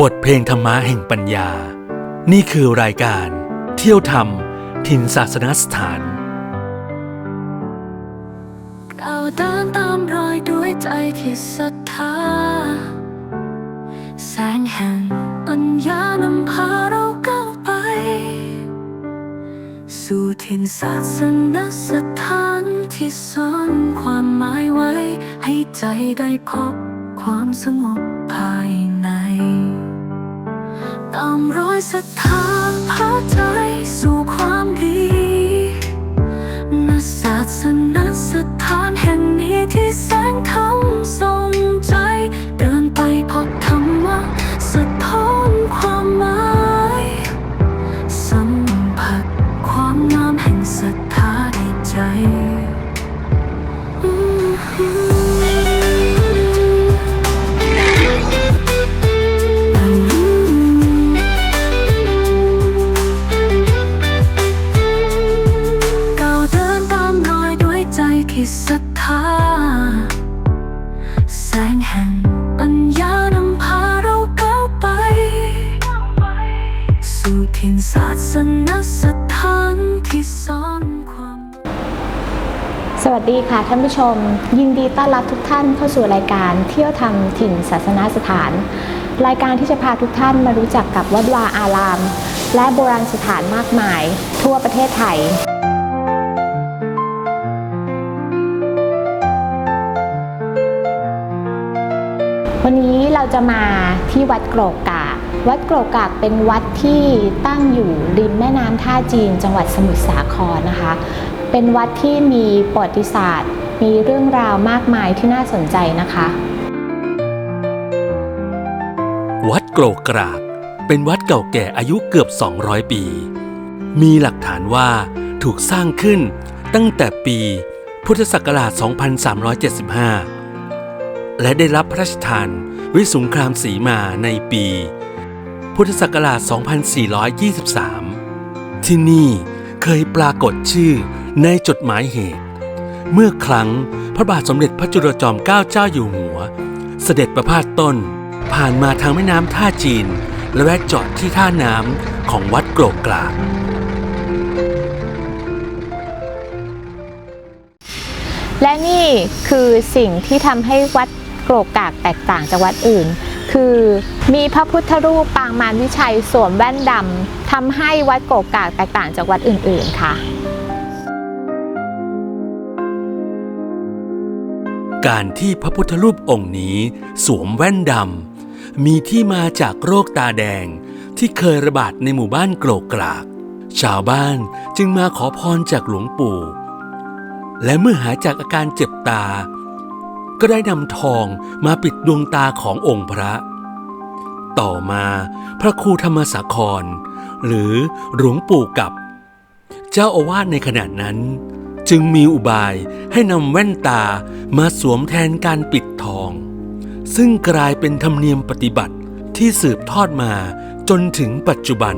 บทเพลงธรรมะแห่งปัญญา นี่คือรายการ เที่ยวธรรมถิ่นศาสนสถานก้าเดินตามรอยด้วยใจที่ศรัทธา แสงแห่งปัญญานำพาเราก้าวไป สู่ถิ่นศาสนสถานที่ซ่อนความหมายไว้ ให้ใจได้พบความสงบามรอยศรัทธาพาใจสู่ความดีณศาสนส ถิ่นศาสนสถานที่ซ่อนความสวัสดีค่ะท่านผู้ชม ยินดีต้อนรับทุกท่านเข้าสู่รายการเที่ยวธรรมถิ่นศาสนาสถาน รายการที่จะพาทุกท่านมารู้จักกับวัดวาอาราม และโบราณสถานมากมาย ทั่วประเทศไทย วันนี้เราจะมาที่วัดโกรกกาก วัดโกรกากเป็นวัดที่ตั้งอยู่ริมแม่น้ำท่าจีน จังหวัดสมุทรสาครนะคะ เป็นวัดที่มีประวัติศาสตร์ มีเรื่องราวมากมายที่น่าสนใจนะคะ วัดโกรกรากเป็นวัดเก่าแก่อายุเกือบ 200 ปี มีหลักฐานว่าถูกสร้างขึ้นตั้งแต่ปีพุทธศักราช 2375 และได้รับพระราชทานวิสุงครามสีมาในปี พุทธศักราช 2423 ที่นี่เคยปรากฏชื่อในจดหมายเหตุ เมื่อครั้งพระบาทสมเด็จพระจุลจอมเกล้าเจ้าอยู่หัว เสด็จประพาสต้น ผ่านมาทางแม่น้ำท่าจีน และแวะจอดที่ท่าน้ำของวัดโกรกกรากและนี่คือสิ่งที่ทำให้วัดโกรกกากแตกต่างจากวัดอื่น คือ มีพระพุทธรูปปางมารวิชัยสวมแว่นดำทำให้วัดโกรกกากแตกต่างจากวัดอื่น ๆ ค่ะ การที่พระพุทธรูปองค์นี้สวมแว่นดำมีที่มาจากโรคตาแดงที่เคยระบาดในหมู่บ้านโกรกกราก ชาวบ้านจึงมาขอพรจากหลวงปู่ และเมื่อหายจากอาการเจ็บตา ก็ได้นำทองมาปิดดวงตาขององค์พระ ต่อมาพระครูธรรมสาคร หรือหลวงปู่กับ เจ้าอาวาสในขณะนั้น จึงมีอุบายให้นำแว่นตามาสวมแทนการปิดทอง ซึ่งกลายเป็นธรรมเนียมปฏิบัติที่สืบทอดมาจนถึงปัจจุบัน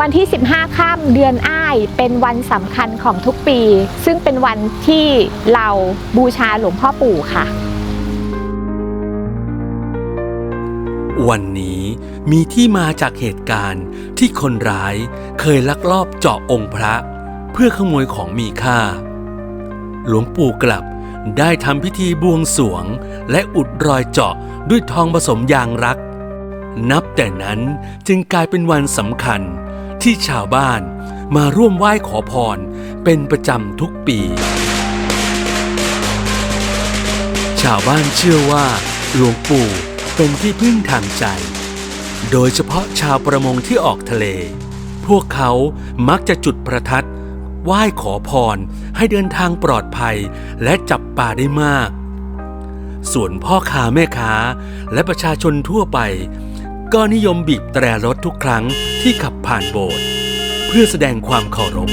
วันที่ 15ค่ำเดือนอ้ายเป็นวันสำคัญของทุกปี ซึ่งเป็นวันที่เราบูชาหลวงพ่อปู่ค่ะ วันนี้มีที่มาจากเหตุการณ์ที่คนร้ายเคยลักลอบเจาะองค์พระ เพื่อขโมยของมีค่า หลวงปู่กลับได้ทำพิธีบวงสวง และอุดรอยเจาะด้วยทองผสมยางรัก นับแต่นั้นจึงกลายเป็นวันสำคัญ ที่ชาวบ้านมาร่วมไหว้ขอพรเป็นประจำทุกปี ชาวบ้านเชื่อว่า หลวงปู่เป็นที่พึ่งทางใจ โดยเฉพาะชาวประมงที่ออกทะเล พวกเขามักจะจุดประทัดไหว้ขอพรให้เดินทางปลอดภัยและจับปลาได้มาก ส่วนพ่อค้าแม่ค้าและประชาชนทั่วไป ก็นิยมบีบแตรรถทุกครั้งที่ขับผ่านโบสถ์เพื่อแสดงความเคารพ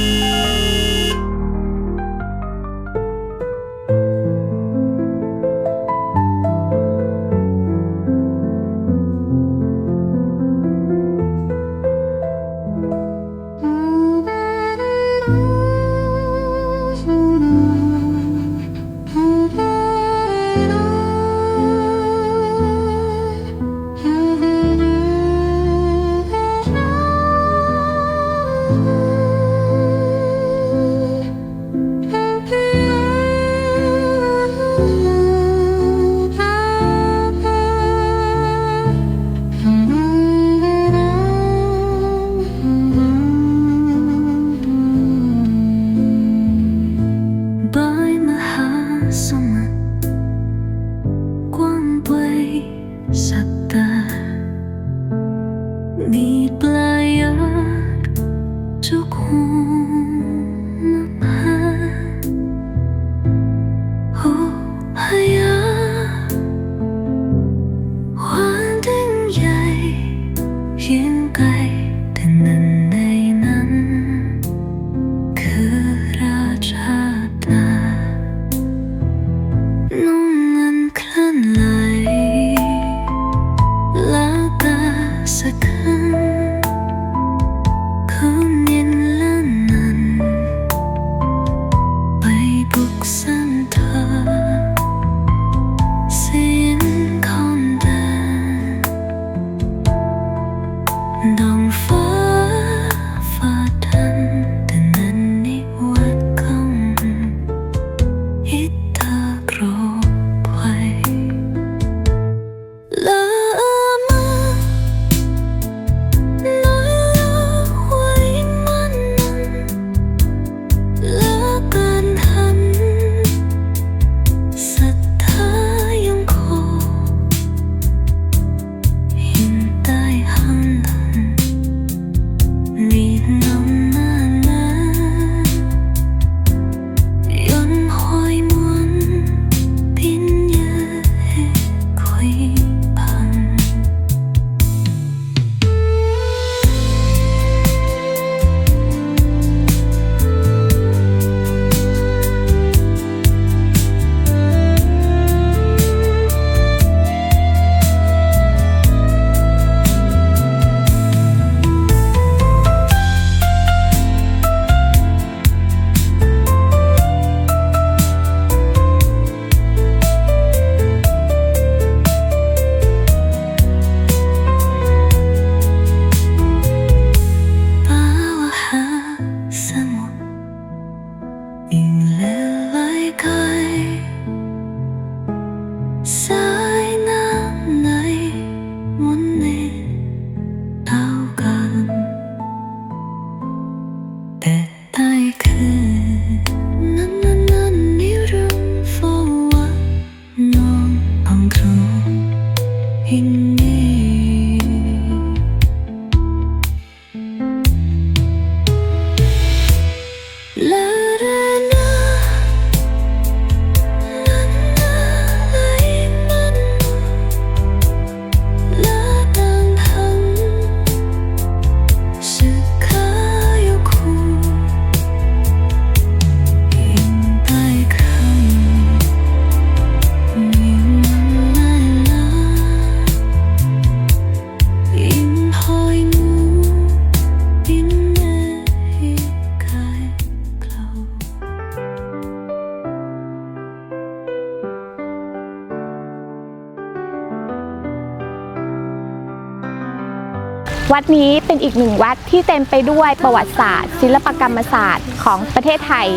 วัดนี้เป็นอีกหนึ่งวัดที่เต็มไปด้วยประวัติศาสตร์ ศิลปกรรมศาสตร์ของประเทศไทย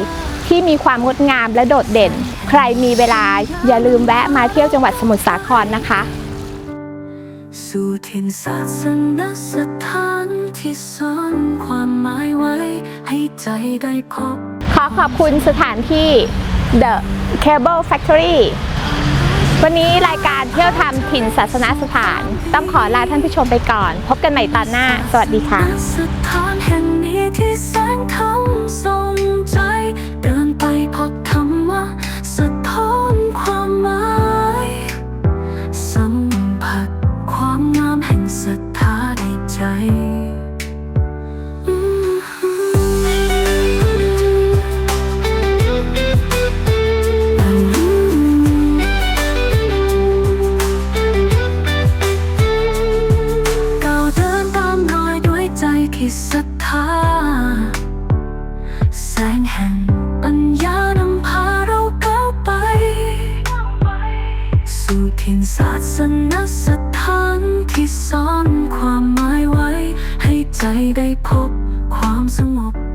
ที่มีความงดงามและโดดเด่น ใครมีเวลาอย่าลืมแวะมาเที่ยวจังหวัดสมุทรสาครนะคะสู่ถิ่นศาสนสถานที่ซ่อนความหมายไว้ ให้ใจได้พบขอขอบคุณสถานที่ The Cable Factory วันนี้รายการเที่ยวทำถิ่นศาสนสถาน ต้องขอลาท่านผู้ชมไปก่อน พบกันใหม่ตอนหน้า สวัสดีค่ะสถานแห่งนี้ที่แสงธรรงใจ เดินไปพบคำว่าสะท้อนความหมายสัมผัสความงามแห่งศรัทธาในใจ ถิ่นศาสนสถานที่ซ่อนความหมายไว้ ให้ใจได้พบความสงบ